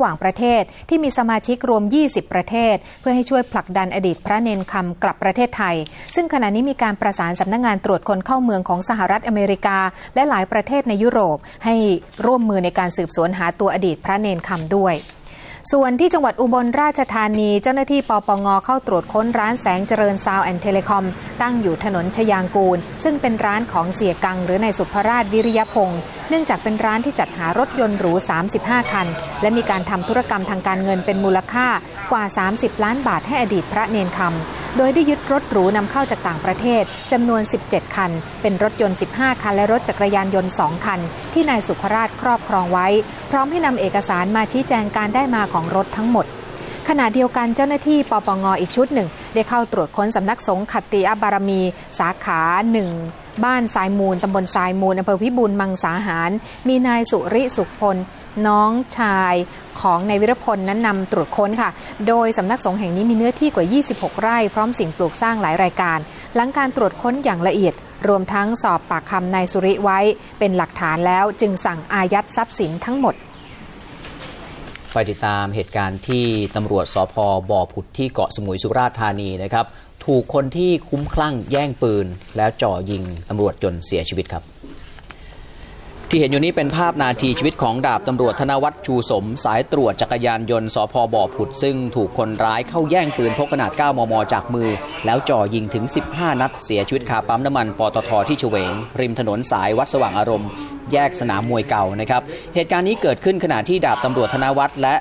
ระหว่างประเทศที่มีสมาชิกรวม 20 ประเทศ เพื่อให้ช่วยผลักดันอดีตพระเนนคำกลับประเทศไทย ซึ่งขณะนี้มีการประสานสำนักงงานตรวจคนเข้าเมืองของสหรัฐอเมริกา และหลายประเทศในยุโรป ให้ร่วมมือในการสืบสวนหาตัวอดีตพระเนนคำด้วย ส่วนที่จังหวัดอุบลราชธานีเจ้าหน้าที่ปปงเข้าตรวจค้นร้านแสงเจริญซาวแอนเทเลคอม ตั้งอยู่ถนนชยางกูล ซึ่งเป็นร้านของเสียกังหรือในายสุภราชวิริยพงศ์เนื่องจากเป็นร้านที่จัดหารถยนต์หรู 35 คัน และมีการทำธุรกรรมทางการเงินเป็นมูลค่ากว่า 30 ล้านบาทให้อดีตพระเนนคำ โดยได้ยึดรถหรูนำเข้าจากต่างประเทศจำนวน 17 คัน เป็นรถยนต์ 15 คัน และรถจักรยานยนต์ 2 คัน ที่นายสุภราชครอบครองไว้ พร้อมให้นำเอกสารมาชี้แจงการได้มาของรถทั้งหมดขณะเดียวกันเจ้าหน้าที่ปปงอีกชุดหนึ่ง ได้เข้าตรวจค้นสำนักสงฆ์ขัตติอบารมี สาขาหนึ่งบ้านทรายมูลตำบลทรายมูลอำเภอพิบูลมังสาหาร มีนายสุริสุขพล น้องชายของนายวิรพลนั้นนำตรวจค้นค่ะ โดยสำนักสงฆ์แห่งนี้มีเนื้อที่กว่า 26 ไร่พร้อมสิ่งปลูกสร้างหลายรายการ หลังการตรวจค้นอย่างละเอียด รวมทั้งสอบปากคำนายสุริไว้เป็นหลักฐานแล้วจึงสั่งอายัดทรัพย์สินทั้งหมดไปติดตามเหตุการณ์ที่ตำรวจสพบ่อผุดที่เกาะสมุยสุราษฎร์ธานีนะครับ ถูกคนที่คุ้มคลั่งแย่งปืนแล้วจ่อยิงตำรวจจนเสียชีวิตครับ ที่เห็นอยู่นี้เป็นภาพนาทีชีวิตของดาบตำรวจธนวัฒน์ชูสม สายตรวจจักรยานยนต์สพบ่อผุด ซึ่งถูกคนร้ายเข้าแย่งปืนพกขนาด 9 มม จากมือ แล้วจ่อยิงถึง 15 นัดเสียชีวิตคาปั๊มน้ำมันปตทที่เฉวง ริมถนนสายวัดสว่างอารมณ์ แยกสนามมวยเก่านะครับ เหตุการณ์นี้เกิดขึ้นขณะที่ดาบตำรวจธนวัฒน์และ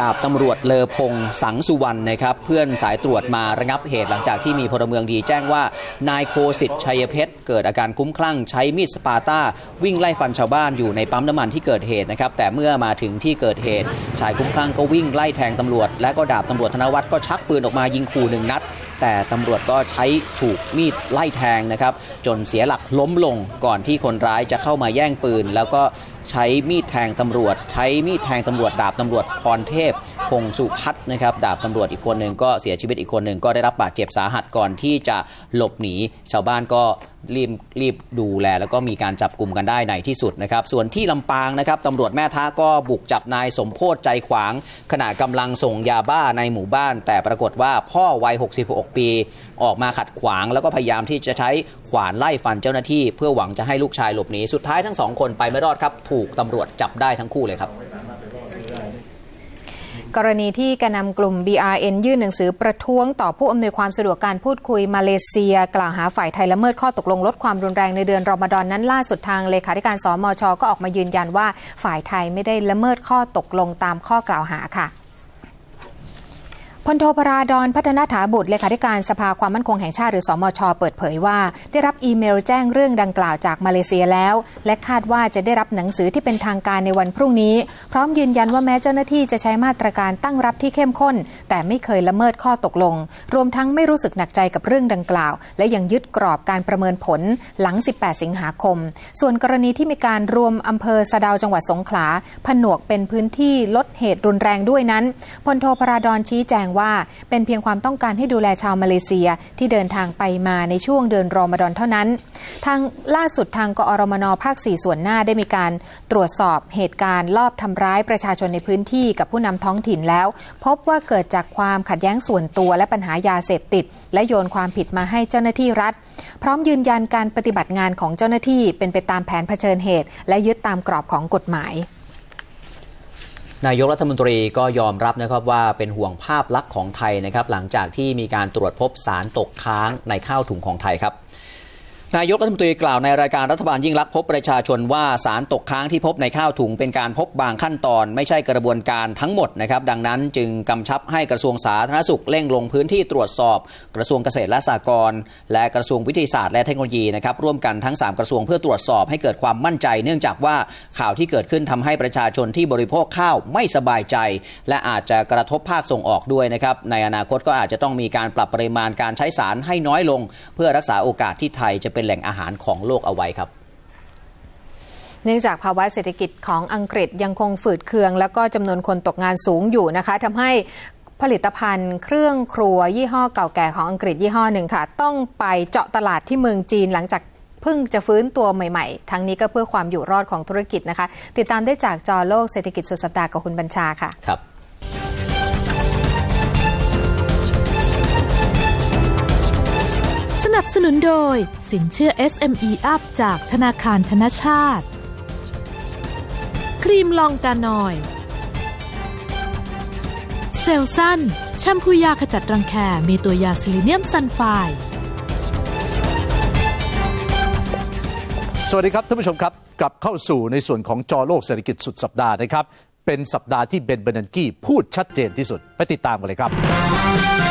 ดาบตำรวจเลอพงศ์สังสุวรรณนะครับ เพื่อนสายตรวจมาระงับเหตุหลังจากที่มีพลเมืองดีแจ้งว่า นายโคสิทธิ์ชัยเพชร เกิดอาการคุ้มคลั่งใช้มีดสปาต้า วิ่งไล่ฟันชาวบ้านอยู่ในปั๊มน้ำมันที่เกิดเหตุนะครับ แต่เมื่อมาถึงที่เกิดเหตุ ชายคุ้มคลั่งก็วิ่งไล่แทงตำรวจ และก็ดาบตำรวจธนวัฒน์ก็ชักปืนออกมายิงขู่หนึ่งนัด แต่ตำรวจก็ใช้ถูกมีดไล่แทงนะครับ จนเสียหลักล้มลงก่อนที่คนร้ายจะเข้ามาแย่งปืน แล้วก็ใช้มีดแทงตำรวจ ใช้มีดแทงตำรวจดาบตำรวจพรเทพพงสุพัฒน์นะครับดาบตำรวจอีกคนหนึ่งก็เสียชีวิตอีกคนหนึ่งก็ได้รับบาดเจ็บสาหัสก่อนที่จะหลบหนีชาวบ้านก็ รีบรีบดูแล แล้วก็มีการจับกลุ่มกันได้ในที่สุดนะครับ ส่วนที่ลำปางนะครับตำรวจแม่ท้าก็บุกจับนายสมโพศใจขวาง ขณะกำลังส่งยาบ้าในหมู่บ้าน แต่ปรากฏว่าพ่อวัย 66 ปี ออกมาขัดขวาง แล้วก็พยายามที่จะใช้ขวานไล่ฟันเจ้าหน้าที่ เพื่อหวังจะให้ลูกชายหลบหนีสุดท้ายทั้งสองคนไปไม่รอดครับ ถูกตำรวจจับได้ทั้งคู่เลยครับ กรณีที่แกนนำกลุ่ม BRN ยื่นหนังสือประท้วงต่อผู้อำนวยความสะดวกการพูดคุยมาเลเซีย กล่าวหาฝ่ายไทยละเมิดข้อตกลงลดความรุนแรงในเดือนรอมฎอนนั้นล่าสุดทางเลขาธิการสมชก็ออกมายืนยันว่าฝ่ายไทยไม่ได้ละเมิดข้อตกลงตามข้อกล่าวหาค่ะ พลโทปราดอนพัฒนาถาบุตรเลขาธิการสภาความมั่นคงแห่งชาติหรือสมช เปิดเผยว่า ได้รับอีเมลแจ้งเรื่องดังกล่าวจากมาเลเซียแล้ว และคาดว่าจะได้รับหนังสือที่เป็นทางการในวันพรุ่งนี้ พร้อมยืนยันว่าแม้เจ้าหน้าที่จะใช้มาตรการตั้งรับที่เข้มข้น แต่ไม่เคยละเมิดข้อตกลง รวมทั้งไม่รู้สึกหนักใจกับเรื่องดังกล่าว และยังยึดกรอบการประเมินผลหลัง 18 สิงหาคม ส่วนกรณีที่มีการรวมอำเภอสะดาวจังหวัดสงขลาผนวกเป็นพื้นที่ลดเหตุรุนแรงด้วยนั้นพลโทปราดอนชี้แจงว่าเป็นเพียงความต้องการให้ดูแลชาวมาเลเซียที่เดินทางไปมาในช่วงเดือนรอมฎอนเท่านั้น ทางล่าสุดทางกอรมนภาค 4 ส่วนหน้าได้มีการตรวจสอบเหตุการณ์ลอบทำร้ายประชาชนในพื้นที่กับผู้นำท้องถิ่นแล้ว พบว่าเกิดจากความขัดแย้งส่วนตัวและปัญหายาเสพติด และโยนความผิดมาให้เจ้าหน้าที่รัฐ พร้อมยืนยันการปฏิบัติงานของเจ้าหน้าที่เป็นไปตามแผนเผชิญเหตุ และยึดตามกรอบของกฎหมาย นายกรัฐมนตรีก็ยอมรับนะครับว่าเป็นห่วงภาพลักษณ์ของไทยนะครับ หลังจากที่มีการตรวจพบสารตกค้างในข้าวถุงของไทยครับ นายกรัฐมนตรีกล่าวในรายการรัฐบาลยิ่งรักพบประชาชนว่าสารตกค้างที่พบในข้าวถุงเป็นการพบบางขั้นตอน ไม่ใช่กระบวนการทั้งหมดนะครับดังนั้นจึงกำชับให้กระทรวงสาธารณสุขเร่งลงพื้นที่ตรวจสอบ กระทรวงเกษตรและสหกรณ์และกระทรวงวิทยาศาสตร์และเทคโนโลยีนะครับร่วมกันทั้ง 3 กระทรวงเพื่อตรวจสอบให้เกิดความมั่นใจ เนื่องจากว่าข่าวที่เกิดขึ้นทำให้ประชาชนที่บริโภคข้าวไม่สบายใจ และอาจจะกระทบภาคส่งออกด้วยนะครับในอนาคตก็อาจจะต้องมีการปรับปริมาณการใช้สารให้น้อยลง เพื่อรักษาโอกาสที่ไทยจะเป็นแหล่งอาหารของโลกเอาไว้ครับเนื่องจากภาวะเศรษฐกิจของอังกฤษยังคงฝืดเคือง แล้วก็จำนวนคนตกงานสูงอยู่นะคะทำให้ผลิตภัณฑ์เครื่องครัวยี่ห้อเก่าแก่ของอังกฤษยี่ห้อหนึ่งค่ะ ต้องไปเจาะตลาดที่เมืองจีนหลังจากเพิ่งจะฟื้นตัวใหม่ๆ ทั้งนี้ก็เพื่อความอยู่รอดของธุรกิจนะคะ ติดตามได้จากจอโลกเศรษฐกิจสุดสัปดาห์กับคุณบัญชาค่ะครับ นับสนุนโดย สินเชื่อ SME Up จากธนาคารธนชาติครีมลองกานอย เซลสันแชมพูยาขจัดรังแค มีตัวยาซิลิเนียมซัลไฟสวัสดีครับท่านผู้ชมครับ กลับเข้าสู่ในส่วนของจอโลกเศรษฐกิจสุดสัปดาห์นะครับ เป็นสัปดาห์ที่เบนเบนันกี้พูดชัดเจนที่สุด ไปติดตามกันเลยครับ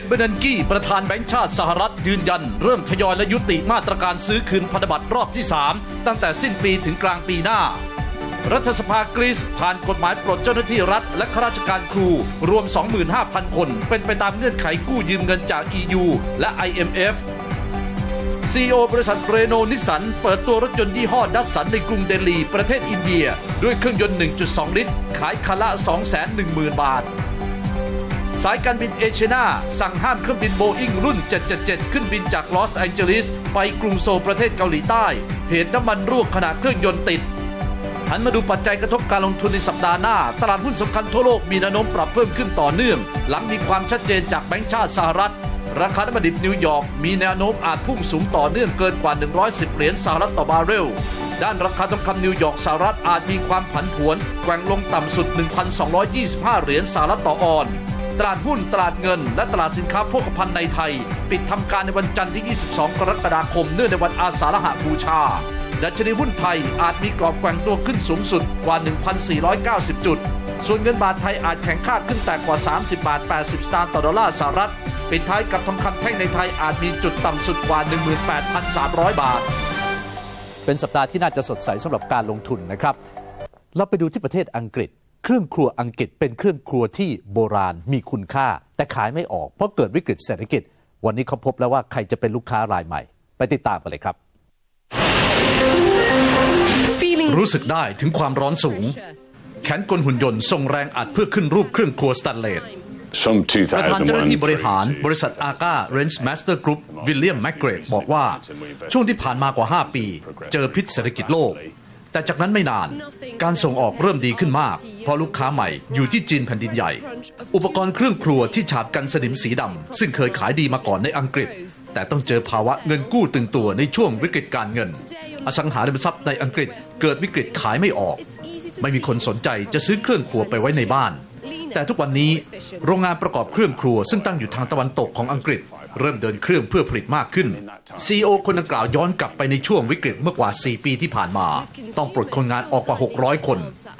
นเบอร์นันกี้ประธานแบงก์ชาติสหรัฐยืนยัน เริ่มทยอยและยุติมาตรการซื้อคืนพันธบัตรรอบที่ 3 ตั้งแต่สิ้นปีถึงกลางปีหน้า รัฐสภากรีซผ่านกฎหมายปลดเจ้าหน้าที่รัฐ และข้าราชการครู รวม 25,000 คน เป็นไปตามเงื่อนไขกู้ยืมเงินจาก EU และ IMF CEO บริษัทเรโนนิสันเปิดตัวรถยนต์ยี่ห้อดัสสันในกรุงเดลี ประเทศอินเดีย ด้วยเครื่องยนต์ 1.2 ลิตร ขายคันละ 210,000 บาท สายการบินเอเชียนาสั่งห้ามเครื่องบินโบอิงรุ่น 777 ขึ้นบินจากลอสแองเจลิสไปกรุงโซลประเทศเกาหลีใต้ เหตุน้ำมันรั่วขณะเครื่องยนต์ติดหันมาดูปัจจัยกระทบการลงทุนในสัปดาห์หน้า ตลาดหุ้นสำคัญทั่วโลกมีแนวโน้มปรับเพิ่มขึ้นต่อเนื่อง หลังมีความชัดเจนจากแบงก์ชาติสหรัฐ ราคาน้ำมันดิบนิวยอร์กมีแนวโน้มอาจพุ่งสูงต่อเนื่องเกินกว่า 110 เหรียญสหรัฐต่อบาร์เรล ด้านราคาทองคำนิวยอร์กสหรัฐอาจมีความผันผวน แกว่งลงต่ำสุด 1,225 เหรียญสหรัฐต่อออน ตลาดหุ้น ตลาดเงิน และตลาดสินค้าโภคภัณฑ์ในไทย ปิดทำการในวันจันทร์ที่ 22 กรกฎาคม เนื่องในวันอาสาฬหบูชา ดัชนีหุ้นไทยอาจมีกรอบแกว่งตัวขึ้นสูงสุดกว่า 1,490 จุด ส่วนเงินบาทไทยอาจแข็งค่าขึ้นแต่กว่า 30 บาท 80 สตางค์ต่อดอลลาร์สหรัฐ ปิดท้ายกับทองคำแท่งในไทยอาจมีจุดต่ำสุดกว่า 18,300 บาท เป็นสัปดาห์ที่น่าจะสดใสสำหรับการลงทุนนะครับเราไปดูที่ประเทศอังกฤษ เครื่องครัวอังกฤษเป็นเครื่องครัวที่โบราณมีคุณค่า แต่ขายไม่ออกเพราะเกิดวิกฤตเศรษฐกิจ วันนี้เขาพบแล้วว่าใครจะเป็นลูกค้ารายใหม่ ไปติดตามกันเลยครับ รู้สึกได้ถึงความร้อนสูง แขนกลหุ่นยนต์ส่งแรงอัดเพื่อขึ้นรูปเครื่องครัวสแตนเลส Some ประธานเจ้าหน้าที่บริหาร2001บริษัทอาก้าเรนจ์มาสเตอร์กรุ๊ปวิลเลียมแมกเกรดบอกว่า ช่วงที่ผ่านมากว่า 5 ปี เจอพิษเศรษฐกิจโลก แต่จากนั้นไม่นาน การส่งออกเริ่มดีขึ้นมาก เพราะลูกค้าใหม่อยู่ที่จีนแผ่นดินใหญ่ อุปกรณ์เครื่องครัวที่ฉาบกันสนิมสีดำซึ่งเคยขายดีมาก่อนในอังกฤษ แต่ต้องเจอภาวะเงินกู้ตึงตัวในช่วงวิกฤตการเงิน อสังหาริมทรัพย์ในอังกฤษเกิดวิกฤตขายไม่ออก ไม่มีคนสนใจจะซื้อเครื่องครัวไปไว้ในบ้าน แต่ทุกวันนี้โรงงานประกอบเครื่องครัวซึ่งตั้งอยู่ทางตะวันตกของอังกฤษ เริ่มเดินเครื่องเพื่อผลิตมากขึ้น CEO คนดังกล่าวย้อนกลับไปในช่วงวิกฤตเมื่อกว่า 4 ปีที่ผ่านมา ต้องปลดคนงานออกกว่า 600 คน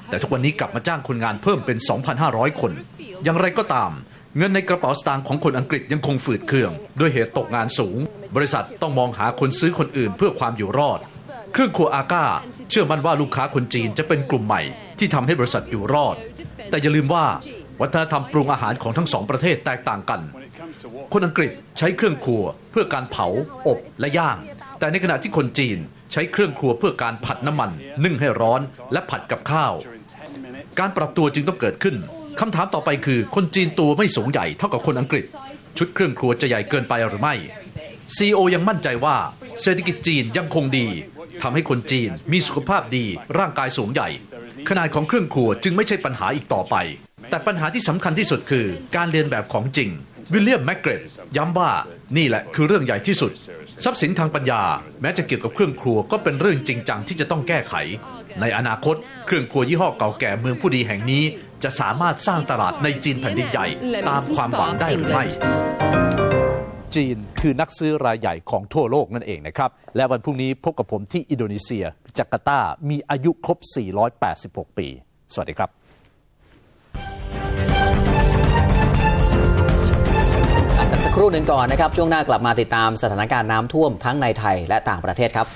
แต่ทุกวันนี้กลับมาจ้างคนงานเพิ่มเป็น 2,500 คน อย่างไรก็ตาม เงินในกระเป๋าสตางค์ของคนอังกฤษยังคงฝืดเคือง ด้วยเหตุตกงานสูง บริษัทต้องมองหาคนซื้อคนอื่นเพื่อความอยู่รอด เครื่องครัวอาก้า เชื่อมั่นว่าลูกค้าคนจีนจะเป็นกลุ่มใหม่ ที่ทำให้บริษัทอยู่รอด แต่อย่าลืมว่าวัฒนธรรมปรุงอาหารของทั้งสองประเทศแตกต่างกัน คนอังกฤษใช้เครื่องครัวเพื่อการเผา อบและย่าง แต่ในขณะที่คนจีนใช้เครื่องครัวเพื่อการผัดน้ำมัน นึ่งให้ร้อน และผัดกับข้าว การปรับตัวจึงต้องเกิดขึ้นคำถามต่อไปคือ คนจีนตัวไม่สูงใหญ่เท่ากับคนอังกฤษ ชุดเครื่องครัวจะใหญ่เกินไปหรือไม่ CEO ยังมั่นใจว่าเศรษฐกิจจีนยังคงดีทำให้คนจีนมีสุขภาพดีร่างกายสูงใหญ่ ขนาดของเครื่องครัวจึงไม่ใช่ปัญหาอีกต่อไป แต่ปัญหาที่สำคัญที่สุดคือ การเรียนแบบของจริง วิลเลียมแมกเกรดย้ำว่านี่แหละคือเรื่องใหญ่ที่สุด ทรัพย์สินทางปัญญา แม้จะเกี่ยวกับเครื่องครัวก็เป็นเรื่องจริงจังที่จะต้องแก้ไข ในอนาคต เครื่องครัวยี่ห้อเก่าแก่เมืองผู้ดีแห่งนี้ จะสามารถสร้างตลาดในจีนแผ่นดินใหญ่ ตามความหวังได้หรือไม่จีนคือนักซื้อรายใหญ่ของทั่วโลกนั่นเองนะครับ และวันพรุ่งนี้พบกับผมที่อินโดนีเซียจาการ์ตามีอายุครบ 486 ปี สวัสดีครับ ครู่หนึ่งก่อนนะครับ ช่วงหน้ากลับมาติดตามสถานการณ์น้ำท่วมทั้งในไทยและต่างประเทศครับ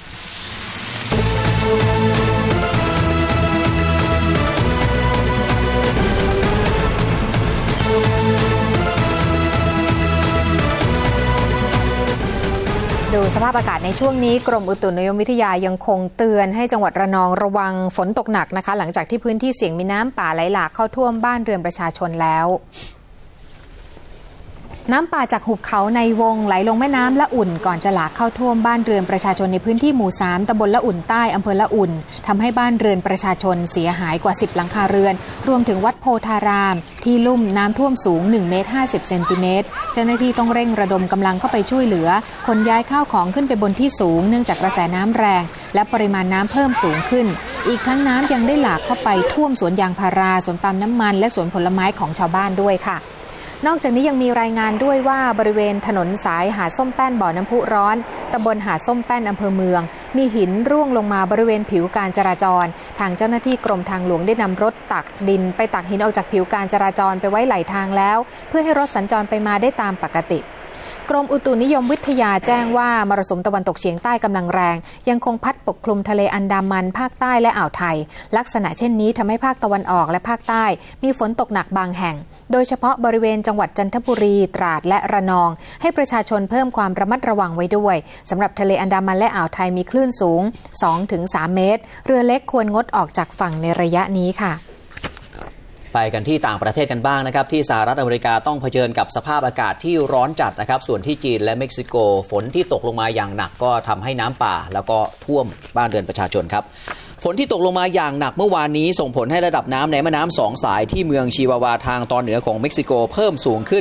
ดูสภาพอากาศในช่วงนี้กรมอุตุนิยมวิทยายังคงเตือนให้จังหวัดระนองระวังฝนตกหนักนะคะ หลังจากที่พื้นที่เสี่ยงมีน้ำป่าไหลหลากเข้าท่วมบ้านเรือนประชาชนแล้ว น้ำป่าจากหุบเขาในวงไหลลงแม่น้ำละอุ่น ก่อนจะหลากเข้าท่วมบ้านเรือนประชาชนในพื้นที่หมู่ 3ตำบลละอุ่นใต้อำเภอละอุ่นทำให้บ้านเรือนประชาชนเสียหายกว่า 10 หลังคาเรือน รวมถึงวัดโพธาราม ที่ลุ่มน้ำท่วมสูง1เมตร50เซนติเมตรเจ้าหน้าที่ต้องเร่งระดมกำลังเข้าไปช่วยเหลือขนย้ายข้าวของขึ้นไปบนที่สูง เนื่องจากกระแสน้ำแรง และปริมาณน้ำเพิ่มสูงขึ้น อีกทั้งน้ำยังได้หลากเข้าไปท่วมสวนยางพาราสวนปาล์มน้ำมัน และสวนผลไม้ของชาวบ้านด้วยค่ะ นอกจากนี้ยังมีรายงานด้วยว่าบริเวณถนนสายหาดส้มแป้นบ่อน้ำพุร้อนตำบลหาดส้มแป้นอำเภอเมือง มีหินร่วงลงมาบริเวณผิวการจราจร ทางเจ้าหน้าที่กรมทางหลวงได้นำรถตักดิน ไปตักหินออกจากผิวการจราจรไปไว้ไหลทางแล้ว เพื่อให้รถสัญจรไปมาได้ตามปกติ กรมอุตุนิยมวิทยาแจ้งว่ามรสุมตะวันตกเฉียงใต้กำลังแรง ยังคงพัดปกคลุมทะเลอันดามัน ภาคใต้และอ่าวไทย ลักษณะเช่นนี้ทำให้ภาคตะวันออกและภาคใต้ มีฝนตกหนักบางแห่ง โดยเฉพาะบริเวณจังหวัดจันทบุรี ตราดและระนอง ให้ประชาชนเพิ่มความระมัดระวังไว้ด้วยสำหรับทะเลอันดามันและอ่าวไทยมีคลื่นสูง 2-3 เมตร เรือเล็กควรงดออกจากฝั่งในระยะนี้ค่ะ ไปกันที่ต่างประเทศกันบ้างนะครับ ที่สหรัฐอเมริกาต้องเผชิญกับสภาพอากาศที่ร้อนจัดนะครับ ส่วนที่จีนและเม็กซิโก ฝนที่ตกลงมาอย่างหนักก็ทำให้น้ำป่า แล้วก็ท่วมบ้านเรือนประชาชนครับ ฝนที่ตกลงมาอย่างหนักเมื่อวานนี้ส่งผลให้ระดับน้ำในแม่น้ำสองสายที่เมืองชิวาวาทางตอนเหนือของเม็กซิโกเพิ่มสูงขึ้น